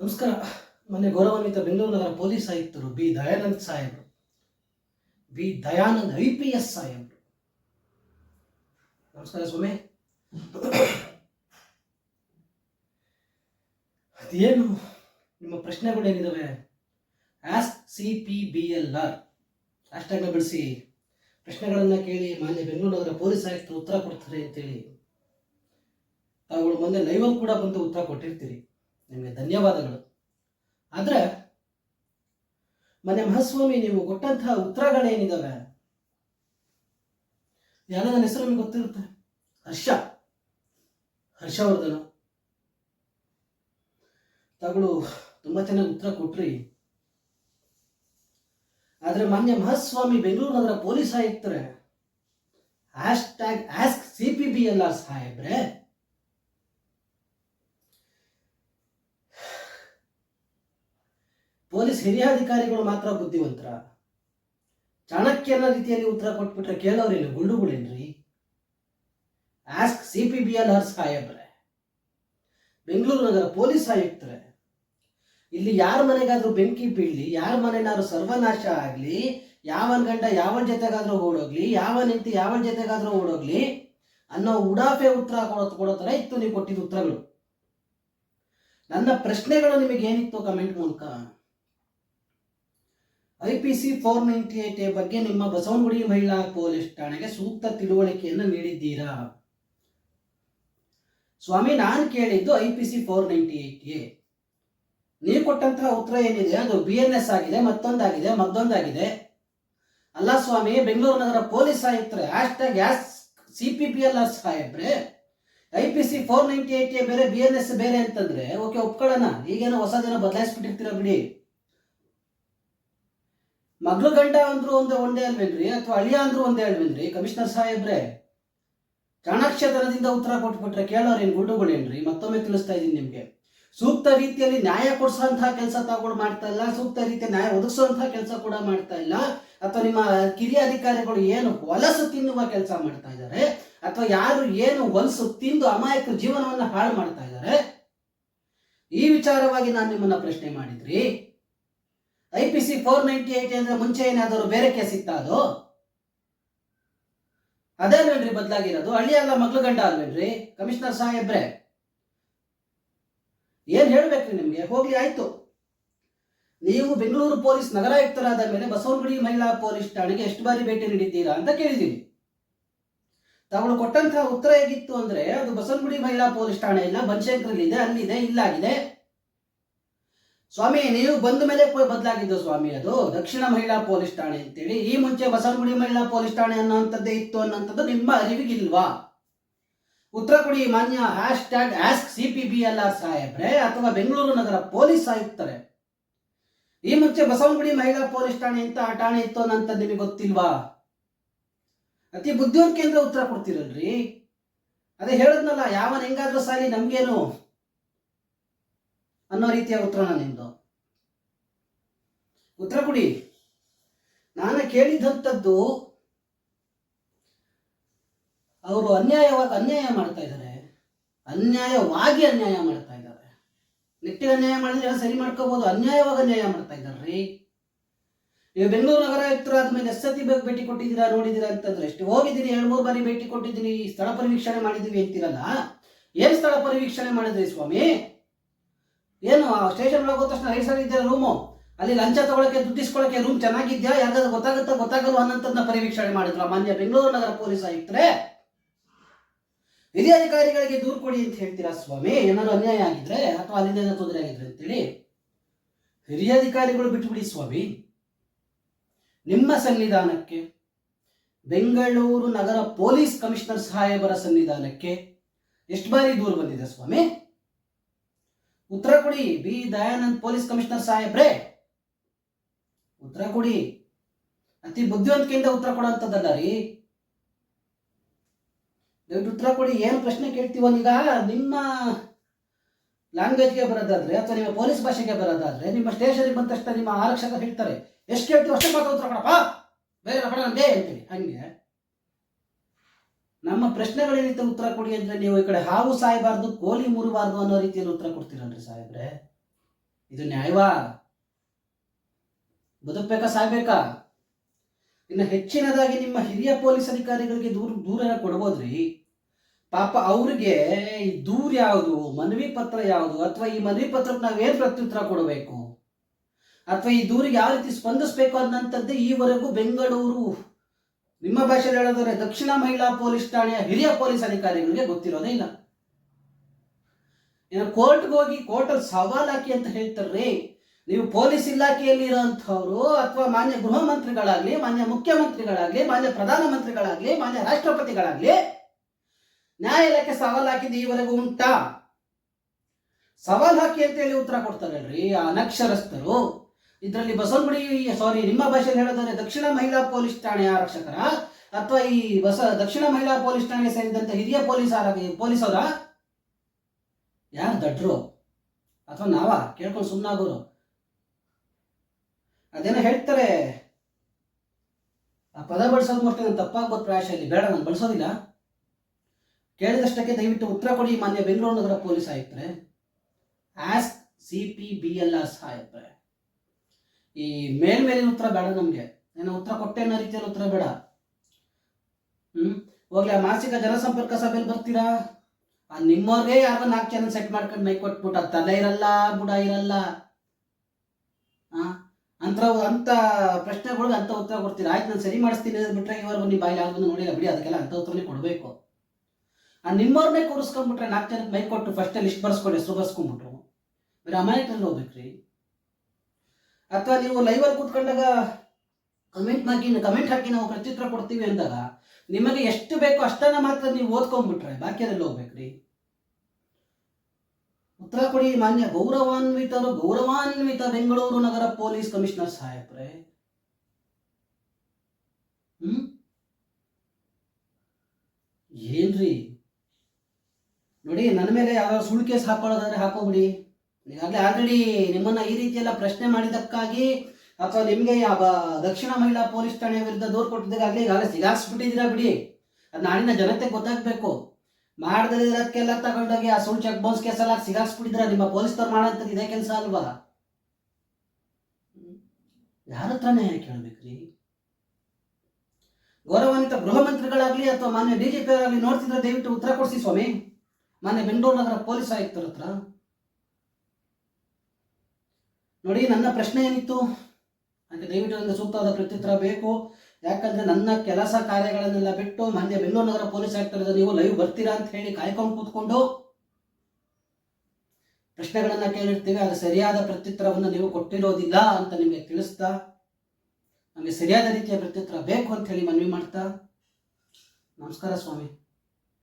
ನಮಸ್ಕಾರ. ಮೊನ್ನೆ ಗೌರವಾನ್ವಿತ ಬೆಂಗಳೂರು ನಗರ ಪೊಲೀಸ್ ಆಯುಕ್ತರು ಬಿ. ದಯಾನಂದ್ ಸಾಹೇಬರು, B. Dayanand I P S ಸಾಹೇಬರು. ನಮಸ್ಕಾರ ಸ್ವಾಮಿ. ಅದೇನು ನಿಮ್ಮ ಪ್ರಶ್ನೆಗಳೇನಿದಾವೆ ask C P B L R ಹ್ಯಾಶ್ಟ್ಯಾಗ್ನ ಬಳಸಿ ಪ್ರಶ್ನೆಗಳನ್ನು ಕೇಳಿ ಮಾನ್ಯ ಬೆಂಗಳೂರು ನಗರ ಪೊಲೀಸ್ ಆಯುಕ್ತರು ಉತ್ತರ ಕೊಡ್ತಾರೆ ಅಂತೇಳಿ. ತಾವುಗಳು ಮೊನ್ನೆ ಲೈವಲ್ಲಿ ಕೂಡ ಬಂದು ಉತ್ತರ ಕೊಟ್ಟಿರ್ತೀರಿ. ನಿಮಗೆ ಧನ್ಯವಾದಗಳು. ಆದರೆ, ಮನೆ ಮಹಾಸ್ವಾಮಿ, ನೀವು ಕೊಟ್ಟಂತಹ ಉತ್ತರಗಳೇನಿದ್ದಾವೆ ಯಾರ ನನ್ನ ಹೆಸರು ನಿಮಗೆ ಗೊತ್ತಿರುತ್ತೆ? ಹರ್ಷ. ಹರ್ಷವರ್ಧನ. ತಗಳು ತುಂಬ ಚೆನ್ನಾಗಿ ಉತ್ತರ ಕೊಟ್ರಿ. ಆದರೆ ಮಾನ್ಯ ಮಹಾಸ್ವಾಮಿ ಬೆಂಗಳೂರು ನಗರ police ಆಯುಕ್ತರೆ hashtag ask C P B L R ಸಾಹೇಬ್ರೆ ಪೊಲೀಸ್ ಹಿರಿಯ ಅಧಿಕಾರಿಗಳು ಮಾತ್ರ ಬುದ್ಧಿವಂತರ? ಚಾಣಕ್ಯನ ರೀತಿಯಲ್ಲಿ ಉತ್ತರ ಕೊಟ್ಬಿಟ್ರೆ ಕೇಳೋರೇನು? ಗುಂಡುಗಳೇನ್ರಿ? Ask C P B L hours ಸಾಹೇಬ್ರೆ. ಬೆಂಗಳೂರು ನಗರ ಪೊಲೀಸ್ ಆಯುಕ್ತರೇ. ಇಲ್ಲಿ ಯಾರ ಮನೆಗಾದ್ರೂ ಬೆಂಕಿ ಬೀಳಲಿ, ಯಾರ ಮನೆನಾದ್ರೂ ಸರ್ವನಾಶ ಆಗಲಿ, ಯಾವನ್ ಗಂಡ ಯಾವನ ಜೊತೆಗಾದ್ರೂ ಓಡೋಗ್ಲಿ, ಯಾವನ್ ಹೆಂಡತಿ ಯಾವನ ಜೊತೆಗಾದ್ರೂ ಓಡೋಗ್ಲಿ ಅನ್ನೋ ಉಡಾಫೆ ಉತ್ತರ ಕೊಡೋ ಕೊಡೋ ಥರ ಇತ್ತು ನೀವು ಕೊಟ್ಟಿದ್ದ ಉತ್ತರಗಳು. ನನ್ನ ಪ್ರಶ್ನೆಗಳು ನಿಮಗೆ ಏನಿತ್ತು ಕಮೆಂಟ್ ಮೂಲಕ. I P C four ninety eight A ಬಗ್ಗೆ ನಿಮ್ಮ ಬಸವನಗುಡಿ ಮಹಿಳಾ ಪೊಲೀಸ್ ಠಾಣೆಗೆ ಸೂಕ್ತ ತಿಳುವಳಿಕೆಯನ್ನು ನೀಡಿದ್ದೀರಾ? ಸ್ವಾಮಿ, ನಾನು ಕೇಳಿದ್ದು I P C four ninety eight A ನೀವು ಕೊಟ್ಟಂತಹ ಉತ್ತರ ಏನಿದೆ? ಅದು ಬಿ ಎನ್ ಎಸ್ ಆಗಿದೆ, ಮತ್ತೊಂದಾಗಿದೆ ಮತ್ತೊಂದಾಗಿದೆ. ಅಲ್ಲ ಸ್ವಾಮಿ, ಬೆಂಗಳೂರು ನಗರ police ಆಯುಕ್ತರೆ hashtag ask C P P L R ಸಾಹೇಬ್ರೆ I P C four ninety eight A ಬೇರೆ ಬಿ ಎನ್ ಎಸ್ ಬೇರೆ ಅಂತಂದ್ರೆ, ಓಕೆ, ಒಪ್ಕೊಳ್ಳೋಣ. ಈಗೇನೋ ಹೊಸ ದಿನ ಬದಲಾಯಿಸ್ಬಿಟ್ಟಿರ್ತೀರ ಬಿಡಿ. ಮಗಳು ಗಂಡ ಅಂದ್ರು ಒಂದೇ ಒಂದೇ ಅಲ್ವೇನ್ರಿ? ಅಥವಾ ಅಳಿಯ ಅಂದ್ರು ಒಂದೇ ಅಲ್ವೇನ್ರಿ? ಕಮಿಷನರ್ ಸಾಹೇಬ್ರೆ ಚಾಣಾಕ್ಷತನದಿಂದ ಉತ್ತರ ಕೊಟ್ಬಿಟ್ರೆ ಕೇಳೋರೇನು ಗುಂಡುಗಳೇನ್ರಿ? ಮತ್ತೊಮ್ಮೆ ತಿಳಿಸ್ತಾ ಇದ್ದೀನಿ ನಿಮಗೆ. ಸೂಕ್ತ ರೀತಿಯಲ್ಲಿ ನ್ಯಾಯ ಕೊಡಿಸುವಂತಹ ಕೆಲಸ ತಾವುಗಳು ಮಾಡ್ತಾ ಇಲ್ಲ. ಸೂಕ್ತ ರೀತಿಯ ನ್ಯಾಯ ಒದಗಿಸುವಂತಹ ಕೆಲಸ ಕೂಡ ಮಾಡ್ತಾ ಇಲ್ಲ. ಅಥವಾ ನಿಮ್ಮ ಕಿರಿಯ ಅಧಿಕಾರಿಗಳು ಏನು ಹೊಲಸು ತಿನ್ನುವ ಕೆಲಸ ಮಾಡ್ತಾ ಇದ್ದಾರೆ ಅಥವಾ ಯಾರು ಏನು ಹೊಲಸು ತಿಂದು ಅಮಾಯಕ ಜೀವನವನ್ನು ಹಾಳು ಮಾಡ್ತಾ ಇದ್ದಾರೆ ಈ ವಿಚಾರವಾಗಿ ನಾನು ನಿಮ್ಮನ್ನ ಪ್ರಶ್ನೆ ಮಾಡಿದ್ರಿ. I P C four ninety eight ಅಂದ್ರೆ ಮುಂಚೆ ಏನಾದರೂ ಬೇರೆ ಕೇಸ್ ಇತ್ತ ಅದು? ಅದೇನ್ರಿ ಬದಲಾಗಿರೋದು? ಹಳ್ಳಿ ಅಲ್ಲ ಮಗ್ಳು ಗಂಡ ಅಲ್ವೇನ್ರಿ? ಕಮಿಷನರ್ ಸಾಹೇಬ್ರೆ. ಏನ್ ಹೇಳ್ಬೇಕ್ರಿ ನಿಮ್ಗೆ? ಹೋಗ್ಲಿ, ಆಯ್ತು. ನೀವು ಬೆಂಗಳೂರು ಪೊಲೀಸ್ ನಗರಾಯುಕ್ತರಾದ ಮೇಲೆ ಬಸವನಗುಡಿ ಮಹಿಳಾ ಪೊಲೀಸ್ ಠಾಣೆಗೆ ಎಷ್ಟು ಬಾರಿ ಭೇಟಿ ನೀಡಿದ್ದೀರಾ ಅಂತ ಕೇಳಿದ್ದೀನಿ ತಾವು ಕೊಟ್ಟಂತಹ ಉತ್ತರ ಹೇಗಿತ್ತು ಅಂದ್ರೆ ಅದು ಬಸವನಗುಡಿ ಮಹಿಳಾ ಪೊಲೀಸ್ ಠಾಣೆ ಇಲ್ಲ, ಬನಶಂಕರಲ್ಲಿದೆ, ಅಲ್ಲಿದೆ, ಇಲ್ಲಾಗಿದೆ. ಸ್ವಾಮಿ, ನೀವು ಬಂದ ಮೇಲೆ ಬದಲಾಗಿದ್ದು ಸ್ವಾಮಿ ಅದು. ದಕ್ಷಿಣ ಮಹಿಳಾ ಪೊಲೀಸ್ ಠಾಣೆ ಅಂತೇಳಿ, ಈ ಮುಂಚೆ ಬಸವನಗುಡಿ ಮಹಿಳಾ ಪೊಲೀಸ್ ಠಾಣೆ ಅನ್ನೋಂಥದ್ದೇ ಇತ್ತು ಅನ್ನೋಂಥದ್ದು ನಿಮ್ಮ ಅರಿವಿಗಿಲ್ವಾ? ಉತ್ತರ ಕೊಡಿ, ಮಾನ್ಯ hashtag ask C P B L R ಸಾಹೇಬ್ರೆ ಅಥವಾ ಬೆಂಗಳೂರು ನಗರ ಪೊಲೀಸ್ ಆಯುಕ್ತರೆ. ಈ ಮುಂಚೆ ಬಸವನಗುಡಿ ಮಹಿಳಾ ಪೊಲೀಸ್ ಠಾಣೆ ಅಂತ ಆ ಠಾಣೆ ಇತ್ತು ಅನ್ನೋಂಥದ್ದು ನಿಮಗೆ ಗೊತ್ತಿಲ್ವಾ? ಅತಿ ಬುದ್ಧಿವಂತಿಕೆಯಿಂದ ಉತ್ತರ ಕೊಡ್ತಿರಲ್ರಿ. ಅದೇ ಹೇಳದ್ನಲ್ಲ, ಯಾವನ್ ಹೆಂಗಾದ್ರೂ ಸಾಲಿ ನಮ್ಗೇನು? ಅನ್ನೋ ರೀತಿಯ ಉತ್ತರನ ನಿಮ್ಮದು ಉತ್ತರ ಕೊಡಿ. ನಾನು ಕೇಳಿದಂಥದ್ದು ಅವರು ಅನ್ಯಾಯವಾಗಿ ಅನ್ಯಾಯ ಮಾಡ್ತಾ ಇದ್ದಾರೆ. ಅನ್ಯಾಯವಾಗಿ ಅನ್ಯಾಯ ಮಾಡ್ತಾ ಇದ್ದಾರೆ. ನೆಟ್ಟಿಗೆ ಅನ್ಯಾಯ ಮಾಡಿದ್ರೆ ಸರಿ ಮಾಡ್ಕೋಬಹುದು ಅನ್ಯಾಯವಾಗಿ ಅನ್ಯಾಯ ಮಾಡ್ತಾ ಇದ್ದಾರ್ರಿ ನೀವು ಬೆಂಗಳೂರು ನಗರ ಆಯುಕ್ತರಾದ್ಮೇಲೆ ಎಸ್ ಸತಿ ಬಗ್ಗೆ ಭೇಟಿ ಕೊಟ್ಟಿದ್ದೀರಾ, ನೋಡಿದ್ದೀರಾ ಅಂತಂದ್ರೆ ಎಷ್ಟು ಹೋಗಿದ್ದೀನಿ, ಎರಡು, ಮೂರು ಬಾರಿ ಭೇಟಿ ಕೊಟ್ಟಿದ್ದೀನಿ, ಸ್ಥಳ ಪರಿವೀಕ್ಷಣೆ ಮಾಡಿದ್ದೀವಿ ಅಂತಿರಲ್ಲ? ಏನು ಸ್ಥಳ ಪರಿವೀಕ್ಷಣೆ ಮಾಡಿದ್ರಿ ಸ್ವಾಮಿ? ಏನು ಸ್ಟೇಷನ್ ಹೋದ ತಕ್ಷಣ ರೈಟ್ ಸೈಡ್ ರೂಮು ಅಲ್ಲಿ ಲಂಚ ತಗೊಳಕ್ಕೆ ದುಡ್ಡಿಸ್ಕೊಳಕ್ಕೆ ರೂಮ್ ಚೆನ್ನಾಗಿದ್ಯಾ? ಯಾಕಂದ್ರೆ ಗೊತ್ತಾಗುತ್ತಾ? ಗೊತ್ತಾಗಲ್ಲ ಅನ್ನಂತದನ್ನ ಪರಿವೀಕ್ಷಣೆ ಮಾಡಿದ್ರ ಮಾನ್ಯ ಬೆಂಗಳೂರು ನಗರ ಪೊಲೀಸ್ ಆಯುಕ್ತರೆ. ಹಿರಿಯ ಅಧಿಕಾರಿಗಳಿಗೆ ದೂರು ಕೊಡಿ ಅಂತ ಹೇಳ್ತೀರಾ ಸ್ವಾಮಿ? ಏನಾದ್ರು ಅನ್ಯಾಯ ಆಗಿದ್ರೆ ಅಥವಾ ಅಲ್ಲಿಂದ ತೊಂದರೆ ಆಗಿದ್ರೆ ಅಂತೇಳಿ. ಹಿರಿಯ ಅಧಿಕಾರಿಗಳು ಬಿಟ್ಟುಬಿಡಿ ಸ್ವಾಮಿ. ನಿಮ್ಮ ಸನ್ನಿಧಾನಕ್ಕೆ, ಬೆಂಗಳೂರು ನಗರ ಪೊಲೀಸ್ ಕಮಿಷನರ್ ಸಾಹೇಬರ ಸನ್ನಿಧಾನಕ್ಕೆ ಎಷ್ಟು ಬಾರಿ ದೂರು ಬಂದಿದೆ ಸ್ವಾಮಿ? ಉತ್ತರ ಕೊಡಿ. ಬಿ. ದಯಾನಂದ್ ಪೊಲೀಸ್ ಕಮಿಷನರ್ ಸಾಹೇಬ್ರೆ. ಉತ್ತರ ಕೊಡಿ. ಅತಿ ಬುದ್ಧಿವಂತಿಕೆಯಿಂದ ಉತ್ತರ ಕೊಡುವಂಥದ್ದಲ್ಲ ರೀ. ದಯವಿಟ್ಟು ಉತ್ತರ ಕೊಡಿ. ಏನು ಪ್ರಶ್ನೆ ಕೇಳ್ತೀವೋ ಈಗ ನಿಮ್ಮ ಲ್ಯಾಂಗ್ವೇಜ್ಗೆ ಬರೋದಾದ್ರೆ ಅಥವಾ ನಿಮ್ಮ ಪೊಲೀಸ್ ಭಾಷೆಗೆ ಬರೋದಾದ್ರೆ ನಿಮ್ಮ ಸ್ಟೇಷನ್ಗೆ ಬಂದ ತಕ್ಷಣ ನಿಮ್ಮ ಆರಕ್ಷಕ ಹೇಳ್ತಾರೆ. ಎಷ್ಟು ಕೇಳ್ತೀವಿ ಅಷ್ಟೇ ಮಾತ್ರ ಉತ್ತರ ಕೊಡಪ್ಪ. ಬೇರೆ ಕೊಡ ನಮ್ಗೆ ಅಂತೇಳಿ ಹಂಗೆ. ನಮ್ಮ ಪ್ರಶ್ನೆಗಳೇನಿತ್ತು ಉತ್ತರ ಕೊಡಿ ಅಂದ್ರೆ ನೀವು ಈ ಕಡೆ ಹಾವು ಸಾಯಬಾರ್ದು, ಕೋಲಿ ಮುರಿಬಾರ್ದು ಅನ್ನೋ ರೀತಿಯಲ್ಲಿ ಉತ್ತರ ಕೊಡ್ತೀರಲ್ರಿ ಸಾಹೇಬ್ರೆ? ಇದು ನ್ಯಾಯವಾ? ಬದುಕಬೇಕಾ, ಸಾಯ್ಬೇಕಾ? ಇನ್ನು ಹೆಚ್ಚಿನದಾಗಿ ನಿಮ್ಮ ಹಿರಿಯ ಪೊಲೀಸ್ ಅಧಿಕಾರಿಗಳಿಗೆ ದೂರ ದೂರ ಕೊಡ್ಬೋದ್ರಿ. ಪಾಪ ಅವ್ರಿಗೆ ಈ ದೂರ ಯಾವುದು, ಮನವಿ ಪತ್ರ ಯಾವುದು, ಅಥವಾ ಈ ಮನವಿ ಪತ್ರಕ್ಕೆ ನಾವೇನು ಪ್ರತ್ಯುತ್ತರ ಕೊಡಬೇಕು? ಅಥವಾ ಈ ದೂರಿಗೆ ಯಾವ ರೀತಿ ಸ್ಪಂದಿಸಬೇಕು ಅನ್ನಂಥದ್ದು ಈವರೆಗೂ ಬೆಂಗಳೂರು ನಿಮ್ಮ ಭಾಷೆಯಲ್ಲಿ ಹೇಳೋದಾದ್ರೆ ದಕ್ಷಿಣ ಮಹಿಳಾ ಪೊಲೀಸ್ ಠಾಣೆಯ ಹಿರಿಯ ಪೊಲೀಸ್ ಅಧಿಕಾರಿಗಳಿಗೆ ಗೊತ್ತಿರೋದೇ ಇಲ್ಲ. ಇನ್ನು ಕೋರ್ಟ್ಗೆ ಹೋಗಿ ಕೋರ್ಟಲ್ಲಿ ಸವಾಲ್ ಹಾಕಿ ಅಂತ ಹೇಳ್ತಾರ್ರಿ. ನೀವು ಪೊಲೀಸ್ ಇಲಾಖೆಯಲ್ಲಿ ಇರೋಂಥವ್ರು ಅಥವಾ ಮಾನ್ಯ ಗೃಹ ಮಂತ್ರಿಗಳಾಗ್ಲಿ, ಮಾನ್ಯ ಮುಖ್ಯಮಂತ್ರಿಗಳಾಗ್ಲಿ, ಮಾನ್ಯ ಪ್ರಧಾನಮಂತ್ರಿಗಳಾಗ್ಲಿ, ಮಾನ್ಯ ರಾಷ್ಟ್ರಪತಿಗಳಾಗ್ಲಿ ನ್ಯಾಯಾಲಯಕ್ಕೆ ಸವಾಲ್ ಹಾಕಿದ್ದು ಈವರೆಗೂ ಉಂಟಾ? ಸವಾಲ್ ಹಾಕಿ ಅಂತ ಹೇಳಿ ಉತ್ತರ ಕೊಡ್ತಾರಲ್ರಿ ಆ ಅನಕ್ಷರಸ್ಥರು. ಇದರಲ್ಲಿ ಬಸವನಗುಡಿ ಸಾರಿ ನಿಮ್ಮ ಭಾಷೆಯಲ್ಲಿ ಹೇಳೋದಾದ್ರೆ ದಕ್ಷಿಣ ಮಹಿಳಾ ಪೊಲೀಸ್ ಠಾಣೆಯ ಆರಕ್ಷಕರ ಅಥವಾ ಈ ಬಸ, ದಕ್ಷಿಣ ಮಹಿಳಾ ಪೊಲೀಸ್ ಠಾಣೆ ಸೇರಿದಂತೆ ಹಿರಿಯ ಪೊಲೀಸ್ ಪೊಲೀಸರ? ಯಾರು ದಡ್ರು? ಅಥವಾ ನಾವ? ಕೇಳ್ಕೊಂಡು ಸುಮ್ಮನಾಗೋರು ಅದೇನೋ ಹೇಳ್ತಾರೆ. ಆ ಪದ ಬಳಸೋದು ಮೋಸ್ಟ್ ನಾನು ತಪ್ಪಾಗ್ಬೋದು ಪ್ರಾಯಶ ಇಲ್ಲಿ ಬೇಡ, ನಾನು ಬಳಸೋದಿಲ್ಲ. ಕೇಳಿದಷ್ಟಕ್ಕೆ ದಯವಿಟ್ಟು ಉತ್ತರ ಕೊಡಿ ಮಾನ್ಯ ಬೆಂಗಳೂರು ನಗರ police ಆಯುಕ್ತರೆ. Ask C P B L R ಸಾಹೇಬ್ರೆ ಈ ಮೇಲ್ಮೇಲಿನ ಉತ್ತರ ಬೇಡ ನಮಗೆ. ಏನೋ ಉತ್ತರ ಕೊಟ್ಟೆ ಅನ್ನೋ ರೀತಿಯಲ್ಲಿ ಉತ್ತರ ಬೇಡ. ಹ್ಮ್? ಹೋಗ್ಲಿ, ಆ ಮಾಸಿಕ ಜನಸಂಪರ್ಕ ಸಭೆಯಲ್ಲಿ ಬರ್ತೀರಾ? ಆ ನಿಮ್ಮವ್ರಿಗೆ ಯಾರೋ ನಾಲ್ಕು ಚಾನಲ್ ಸೆಟ್ ಮಾಡ್ಕೊಂಡು ಮೈ ಕೊಟ್ಬಿಟ್ಟು ತಲೆ ಇರಲ್ಲ, ಬುಡ ಇರಲ್ಲ. ಅಂತ ಅಂತ ಪ್ರಶ್ನೆಗಳಿಗೆ ಅಂತ ಉತ್ತರ ಕೊಡ್ತೀರಾ? ಆಯ್ತು, ನಾನು ಸರಿ ಮಾಡಿಸ್ತೀನಿ ಬಿಟ್ರೆ ಇವರು ನೀವು ಬಾಯಿ ಯಾವ್ದನ್ನು ನೋಡಿಲ್ಲ ಬಿಡಿ, ಅದಕ್ಕೆಲ್ಲ ಅಂತ ಉತ್ತರನೇ ಕೊಡಬೇಕು. ಆ ನಿಮ್ಮವ್ರನ್ನೇ ಕೂರಿಸ್ಕೊಂಡ್ಬಿಟ್ರೆ ನಾಲ್ಕು ಜನಕ್ಕೆ ಮೈ ಕೊಟ್ಟು ಫಸ್ಟ್ ಲಿಸ್ಟ್ ಬರ್ಸ್ಕೊಂಡು ಹೆಸರು ಬರ್ಸ್ಕೊಂಡ್ಬಿಟ್ರು. ಬರೀ ಅಮಾಯಕರಲ್ಲಿ ಹೋಗ್ಬೇಕ್ರಿ. ಅಥವಾ ನೀವು ಲೈವಲ್ಲಿ ಕೂತ್ಕೊಂಡಾಗ ಕಮೆಂಟ್ ಹಾಕಿ ಕಮೆಂಟ್ ಹಾಕಿ ನಾವು ಪ್ರತ್ಯುತ್ತರ ಕೊಡ್ತೀವಿ ಅಂದಾಗ ನಿಮಗೆ ಎಷ್ಟು ಬೇಕೋ ಅಷ್ಟನ್ನ ಮಾತ್ರ ನೀವು ಓದ್ಕೊಂಡ್ಬಿಟ್ರೆ ಬಾಕಿಯಲ್ಲಿ ಹೋಗ್ಬೇಕ್ರಿ ಉತ್ತರ ಕೊಡಿ, ಮಾನ್ಯ ಗೌರವಾನ್ವಿತರು, ಗೌರವಾನ್ವಿತ ಬೆಂಗಳೂರು ನಗರ ಪೊಲೀಸ್ ಕಮಿಷನರ್ ಸಾಹೇಬ್ರೆ. ಹ್ಮ್? ಏನ್ರಿ? ನೋಡಿ, ನನ್ನ ಮೇಲೆ ಯಾರು ಸುಳ್ಳು ಕೇಸ್ ಹಾಕೊಳ್ಳೋದಾದ್ರೆ ಹಾಕೋಬಿಡಿ. ಈಗಾಗಲೇ ಆಲ್ರೆಡಿ ನಿಮ್ಮನ್ನ ಈ ರೀತಿ ಎಲ್ಲ ಪ್ರಶ್ನೆ ಮಾಡಿದಕ್ಕಾಗಿ ಅಥವಾ ನಿಮಗೆ ದಕ್ಷಿಣ ಮಹಿಳಾ ಪೊಲೀಸ್ ಠಾಣೆಯ ವಿರುದ್ಧ ದೂರು ಕೊಟ್ಟಿದ್ದಾಗಲೇ ಈಗಾಗಲೇ ಸಿಗಾಕ್ಸ್ಬಿಟ್ಟಿದ್ದೀರಾ ಬಿಡಿ. ಅದು ನಾಡಿನ ಜನತೆ ಗೊತ್ತಾಗಬೇಕು. ಮಾಡದಿರೋದಕ್ಕೆಲ್ಲ ತಗೊಂಡೋಗಿ ಆ ಸುಳ್ಳು ಚೆಕ್ ಬೌನ್ಸ್ ಕೇಸೆಲ್ಲ ಸಿಗಾಕ್ಸ್ಬಿಟ್ಟಿದ್ರ ನಿಮ್ಮ ಪೊಲೀಸ್ನವ್ರು ಮಾಡೋಂಥದ್ದು ಇದೇ ಕೆಲಸ ಅಲ್ವಾ? ಯಾರ ಹತ್ರ ನ್ಯಾಯ ಕೇಳ್ಬೇಕ್ರಿ? ಗೌರವಾನ್ವಿತ ಗೃಹ ಮಂತ್ರಿಗಳಾಗ್ಲಿ ಅಥವಾ ಮಾನ್ಯ ಡಿ ಜಿ ಪಿ ನೋಡ್ತಿದ್ರೆ ದಯವಿಟ್ಟು ಉತ್ತರ ಕೊಡಿಸಿ ಸ್ವಾಮಿ. ಮಾನ್ಯ ಬೆಂಗಳೂರು ನಗರ ಪೊಲೀಸ್ ಆಯುಕ್ತರ ಹತ್ರ ನೋಡಿ, ನನ್ನ ಪ್ರಶ್ನೆ ಏನಿತ್ತು? ಅದಕ್ಕೆ ದಯವಿಟ್ಟು ನನಗೆ ಸೂಕ್ತವಾದ ಪ್ರತ್ಯುತ್ತರ ಬೇಕು. ಯಾಕಂದ್ರೆ ನನ್ನ ಕೆಲಸ ಕಾರ್ಯಗಳನ್ನೆಲ್ಲ ಬಿಟ್ಟು ಮಾನ್ಯ ಬೆಂಗಳೂರು ನಗರ ಪೊಲೀಸ್ ಆಯುಕ್ತರದ ನೀವು ಲೈವ್ ಬರ್ತೀರಾ ಅಂತ ಹೇಳಿ ಕಾಯ್ಕೊಂಡು ಕೂತ್ಕೊಂಡು ಪ್ರಶ್ನೆಗಳನ್ನ ಕೇಳಿರ್ತೀವಿ. ಅದು ಸರಿಯಾದ ಪ್ರತ್ಯುತ್ತರವನ್ನು ನೀವು ಕೊಟ್ಟಿರೋದಿಲ್ಲ ಅಂತ ನಿಮಗೆ ತಿಳಿಸ್ತಾ, ನಮಗೆ ಸರಿಯಾದ ರೀತಿಯ ಪ್ರತ್ಯುತ್ತರ ಬೇಕು ಅಂತ ಹೇಳಿ ಮನವಿ ಮಾಡ್ತಾ. ನಮಸ್ಕಾರ ಸ್ವಾಮಿ.